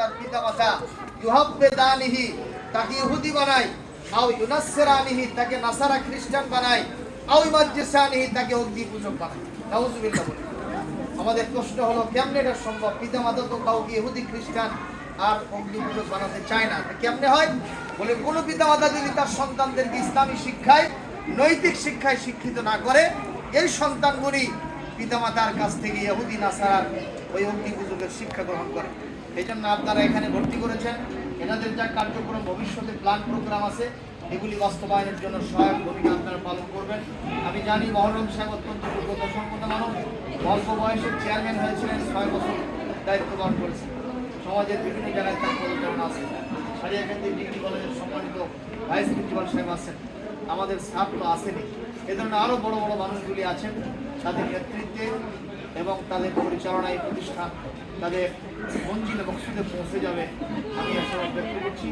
তার পিতা মাতা ইউহাব্বে দানিহি তাকে ইহুদি বানায়। আও ইউনাসসিরানিহি, তাকে নাসারা খ্রিস্টান বানায়। আও ইমাজ্জিসানিহি, তাকে অগ্নি পূজক বানায়। নাউজুবিল্লাহ বলি। আমাদের প্রশ্ন হলো, কেমনে এটা সম্ভব? পিতা মাতা তো কাউকে ইহুদি, খ্রিস্টান আর অগ্নি পূজক বানাতে চায় না। কেমনে হয়? বলে, কোনো পিতা মাতা যদি তার সন্তানদেরকে ইসলামী শিক্ষায়, নৈতিক শিক্ষায় শিক্ষিত না করে, এই সন্তানগুলি পিতামাতার কাছ থেকে ইহুদি, নাসারার ওই অগ্নি পূজকের শিক্ষা গ্রহণ করে। এই জন্য আপনারা এখানে ভর্তি করেছেন। এনাদের যা কার্যক্রম, ভবিষ্যতে প্ল্যান প্রোগ্রাম আছে, এগুলি বাস্তবায়নের জন্য সহায়ক ভূমিকা আপনারা পালন করবেন। আমি জানি মহরম সাহেব অত্যন্ত যোগ্যতা সম্পন্ন মানুষ। অল্প বয়সে চেয়ারম্যান হয়েছিলেন, ছয় বছর দায়িত্ব পালন করেছেন। সমাজের বিভিন্ন জায়গায় তার পরিচালনা আছে। সারিয়াকান্দি ডিগ্রি কলেজের সম্মানিত ভাইস প্রিন্সিপাল সাহেব আছেন। আমাদের তো আসেনি। এ ধরনের আরও বড় বড় মানুষগুলি আছেন। তাদের নেতৃত্বে এবং তাদের পরিচালনায় প্রতিষ্ঠান তাদের মঞ্জিল এবং সুদে পৌঁছে যাবে। আমি আশা ব্যক্ত করছি।